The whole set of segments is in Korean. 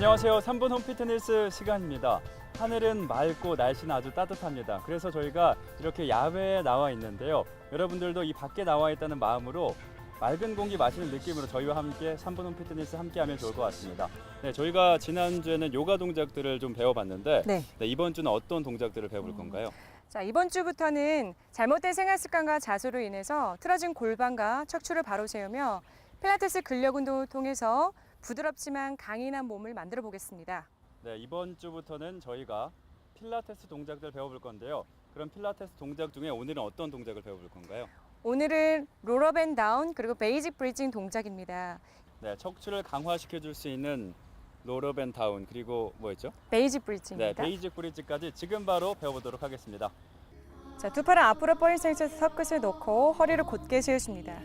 안녕하세요. 3분 홈피트니스 시간입니다. 하늘은 맑고 날씨는 아주 따뜻합니다. 그래서 저희가 이렇게 야외에 나와 있는데요. 여러분들도 이 밖에 나와 있다는 마음으로 맑은 공기 마시는 느낌으로 저희와 함께 3분 홈 피트니스 함께 하면 좋을 것 같습니다. 네, 저희가 지난주에는 요가 동작들을 좀 배워봤는데 네. 네, 이번 주는 어떤 동작들을 배워볼 건가요? 자, 이번 주부터는 잘못된 생활 습관과 자수로 인해서 틀어진 골반과 척추를 바로 세우며 필라테스 근력 운동을 통해서 부드럽지만 강인한 몸을 만들어 보겠습니다. 네, 이번 주부터는 저희가 필라테스 동작들 배워볼 건데요. 그럼 필라테스 동작 중에 오늘은 어떤 동작을 배워볼 건가요? 오늘은 롤업 앤 다운 그리고 베이직 브리징 동작입니다. 네, 척추를 강화시켜 줄 수 있는 로러벤 다운 그리고 뭐였죠? 베이직 네, 브리징입니다. 베이직 브리지까지 지금 바로 배워보도록 하겠습니다. 자, 두 팔을 앞으로 뻗은 상태에서 턱끝을 놓고 허리를 곧게 세우십니다.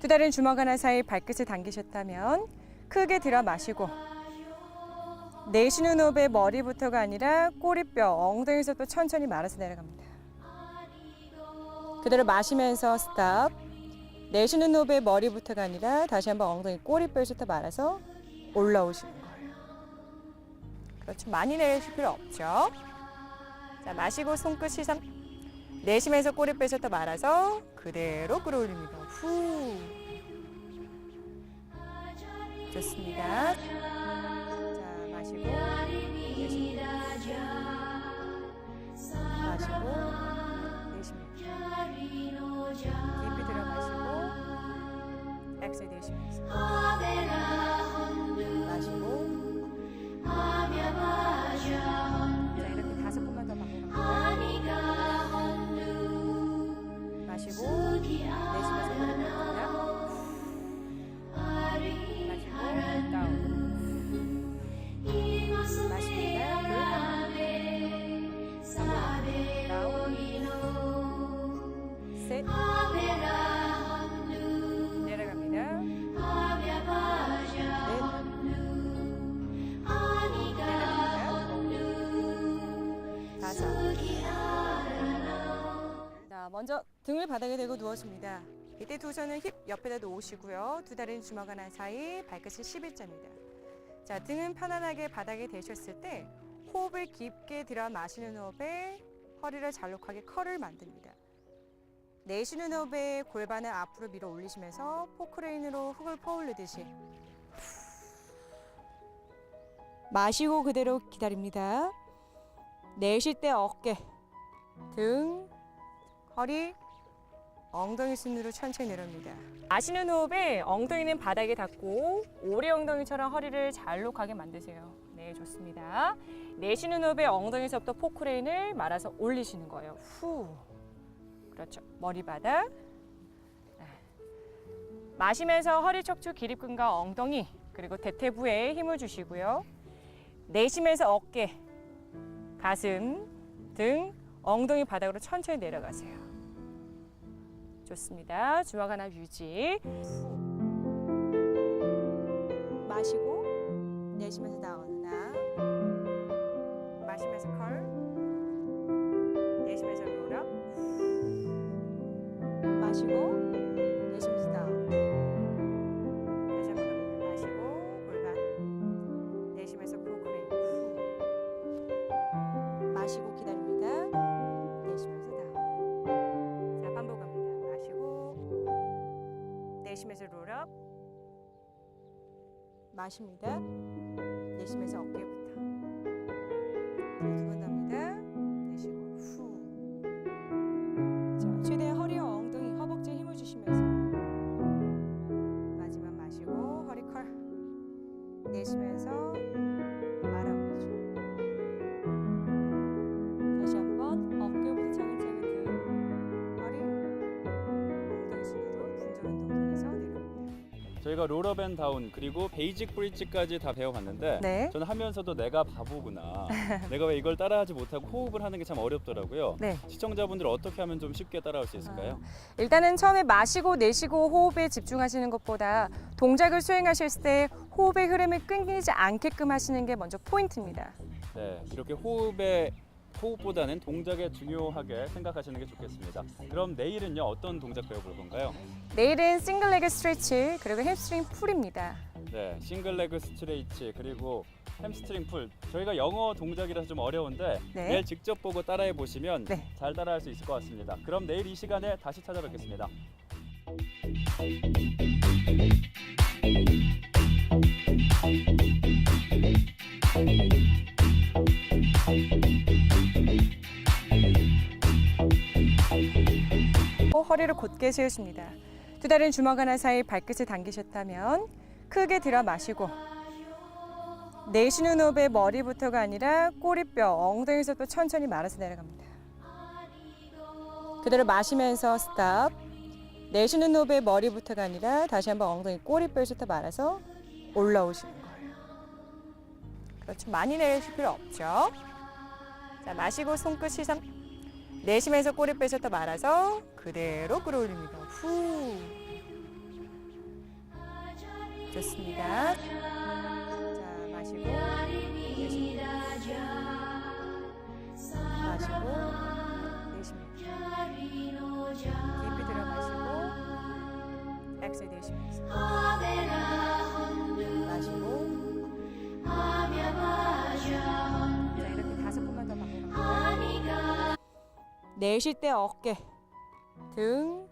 두 다리는 주먹 하나 사이 발끝을 당기셨다면 크게 들어 마시고 내쉬는 호흡에 머리부터가 아니라 꼬리뼈, 엉덩이에서부터 천천히 말아서 내려갑니다. 그대로 마시면서 스탑. 내쉬는 호흡에 머리부터가 아니라 다시 한번 엉덩이 꼬리뼈에서부터 말아서 올라오시는 거예요. 그렇죠. 많이 내쉴 필요 없죠. 자, 마시고 손끝 시선 내쉬면서 꼬리뼈에서부터 말아서 그대로 끌어올립니다. 후. 좋습니다. 자, 마시고 먼저 등을 바닥에 대고 누웠습니다. 이때 두 손은 힙 옆에다 놓으시고요. 두 다리는 주먹 하나 사이, 발끝이 11자입니다. 자, 등은 편안하게 바닥에 대셨을 때 호흡을 깊게 들어 마시는 호흡에 허리를 잘록하게 컬을 만듭니다. 내쉬는 호흡에 골반을 앞으로 밀어 올리시면서 포크레인으로 흙을 퍼올리듯이 마시고 그대로 기다립니다. 내쉴 때 어깨, 등, 허리, 엉덩이 순으로 천천히 내려옵니다. 마시는 호흡에 엉덩이는 바닥에 닿고 오리 엉덩이처럼 허리를 잘록하게 만드세요. 네, 좋습니다. 내쉬는 호흡에 엉덩이에서부터 포크레인을 말아서 올리시는 거예요. 후. 그렇죠. 머리바닥. 네. 마시면서 허리 척추 기립근과 엉덩이 그리고 대퇴부에 힘을 주시고요. 내쉬면서 어깨, 가슴, 등, 엉덩이 바닥으로 천천히 내려가세요. 좋습니다. 주먹 하나 유지. 마십니다. 내쉬면서 어깨 저희가 로러벤 다운 그리고 베이직 브리지까지 다 배워봤는데 네. 저는 하면서도 내가 바보구나. 내가 왜 이걸 따라하지 못하고 호흡을 하는 게 참 어렵더라고요. 네. 시청자분들 어떻게 하면 좀 쉽게 따라할 수 있을까요? 일단은 처음에 마시고 내쉬고 호흡에 집중하시는 것보다 동작을 수행하실 때 호흡의 흐름을 끊기지 않게끔 하시는 게 먼저 포인트입니다. 네, 이렇게 호흡에 호흡보다는 동작에 중요하게 생각하시는 게 좋겠습니다. 그럼 내일은요 어떤 동작 배워볼 건가요? 내일은 싱글 레그 스트레치 그리고 햄스트링 풀입니다. 네, 싱글 레그 스트레이치 그리고 햄스트링 풀. 저희가 영어 동작이라서 좀 어려운데 네. 내일 직접 보고 따라해 보시면 네. 잘 따라할 수 있을 것 같습니다. 그럼 내일 이 시간에 다시 찾아뵙겠습니다. 허리를 곧게 세우십니다. 두 다리는 주먹 하나 사이 발끝을 당기셨다면 크게 들어 마시고 내쉬는 호흡에 머리부터가 아니라 꼬리뼈, 엉덩이에서부터 천천히 말아서 내려갑니다. 그대로 마시면서 스탑. 내쉬는 호흡에 머리부터가 아니라 다시 한번 엉덩이 꼬리뼈에서부터 말아서 올라오시는 거예요. 그렇죠. 많이 내쉴 필요 없죠. 자, 마시고 손끝 시선 내쉬면서 꼬리뼈에서부터 말아서 그대로 끌어올립니다. 후. 좋습니다. 자, 마시고 내쉽니다. 마시고 내쉽니다. 깊이 들어 마시고 엑셀 내쉬면서 내쉴 때 어깨, 등,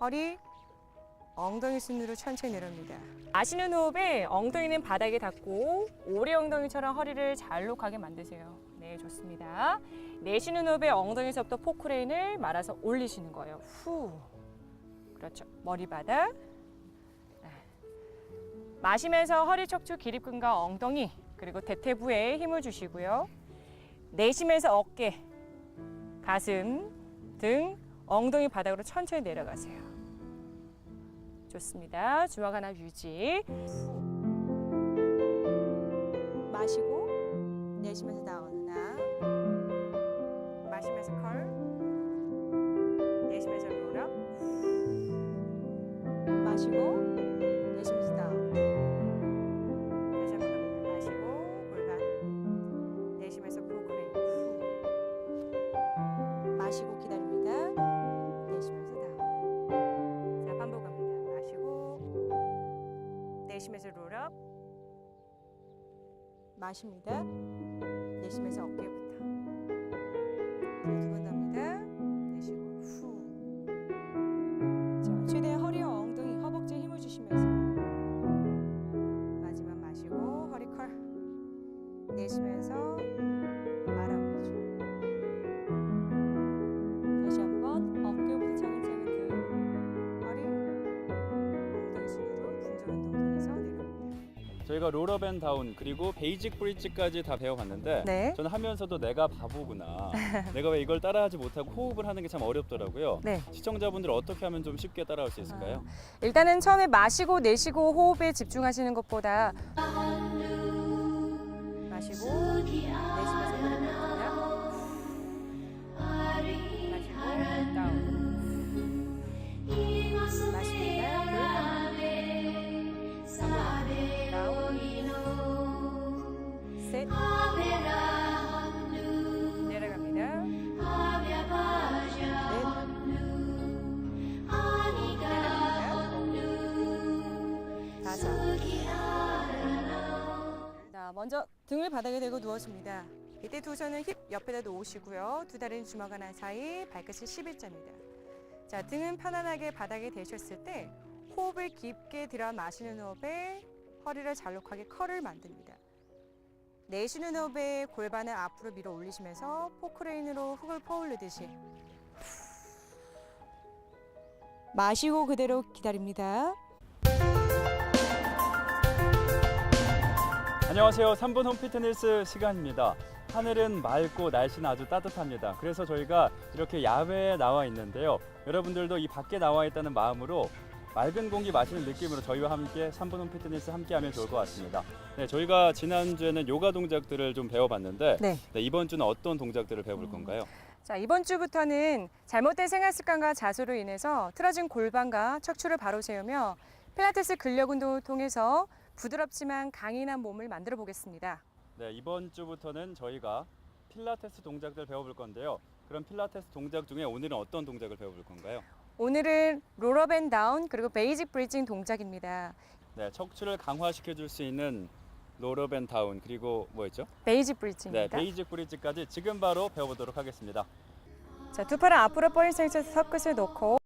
허리, 엉덩이 순으로 천천히 내려옵니다. 마시는 호흡에 엉덩이는 바닥에 닿고 오리 엉덩이처럼 허리를 잘록하게 만드세요. 네, 좋습니다. 내쉬는 호흡에 엉덩이에서부터 포크레인을 말아서 올리시는 거예요. 후. 그렇죠. 머리 바닥. 네. 마시면서 허리 척추 기립근과 엉덩이 그리고 대퇴부에 힘을 주시고요. 내쉬면서 어깨, 가슴, 등, 엉덩이 바닥으로 천천히 내려가세요. 좋습니다. 주먹 하나 유지. 마시고 내쉬면서 다운 마십니다. 내쉬면서 어깨 저희가 롤업앤 다운 그리고 베이직 브릿지까지 다 배워봤는데 네. 저는 하면서도 내가 바보구나. 내가 왜 이걸 따라하지 못하고 호흡을 하는 게 참 어렵더라고요. 네. 시청자분들 어떻게 하면 좀 쉽게 따라할 수 있을까요? 일단은 처음에 마시고 내쉬고 호흡에 집중하시는 것보다 마시고 내쉬면서 먼저 등을 바닥에 대고 누워줍니다. 이때 두 손은 힙 옆에다 놓으시고요. 두 다리는 주먹 하나 사이, 발끝이 11자입니다. 자, 등은 편안하게 바닥에 대셨을 때 호흡을 깊게 들어 마시는 호흡에 허리를 잘록하게 컬을 만듭니다. 내쉬는 호흡에 골반을 앞으로 밀어 올리시면서 포크레인으로 흙을 퍼올리듯이 마시고 그대로 기다립니다. 안녕하세요. 3분 홈피트니스 시간입니다. 하늘은 맑고 날씨는 아주 따뜻합니다. 그래서 저희가 이렇게 야외에 나와 있는데요. 여러분들도 이 밖에 나와 있다는 마음으로 맑은 공기 마시는 느낌으로 저희와 함께 3분 홈피트니스 함께하면 좋을 것 같습니다. 네, 저희가 지난주에는 요가 동작들을 좀 배워봤는데 네. 네, 이번 주는 어떤 동작들을 배워볼 건가요? 자, 이번 주부터는 잘못된 생활 습관과 자수로 인해서 틀어진 골반과 척추를 바로 세우며 필라테스 근력 운동을 통해서 부드럽지만 강인한 몸을 만들어 보겠습니다. 네, 이번 주부터는 저희가 필라테스 동작들 배워볼 건데요. 그럼 필라테스 동작 중에 오늘은 어떤 동작을 배워볼 건가요? 오늘은 롤업 앤 다운 그리고 베이직 브리징 동작입니다. 네, 척추를 강화시켜 줄 수 있는 로로벤 타운 그리고 뭐였죠? 베이직 네, 브릿지입니다. 베이직 브릿지까지 지금 바로 배워보도록 하겠습니다. 자, 두 팔을 앞으로 뻗은 상태에서 턱끝을 놓고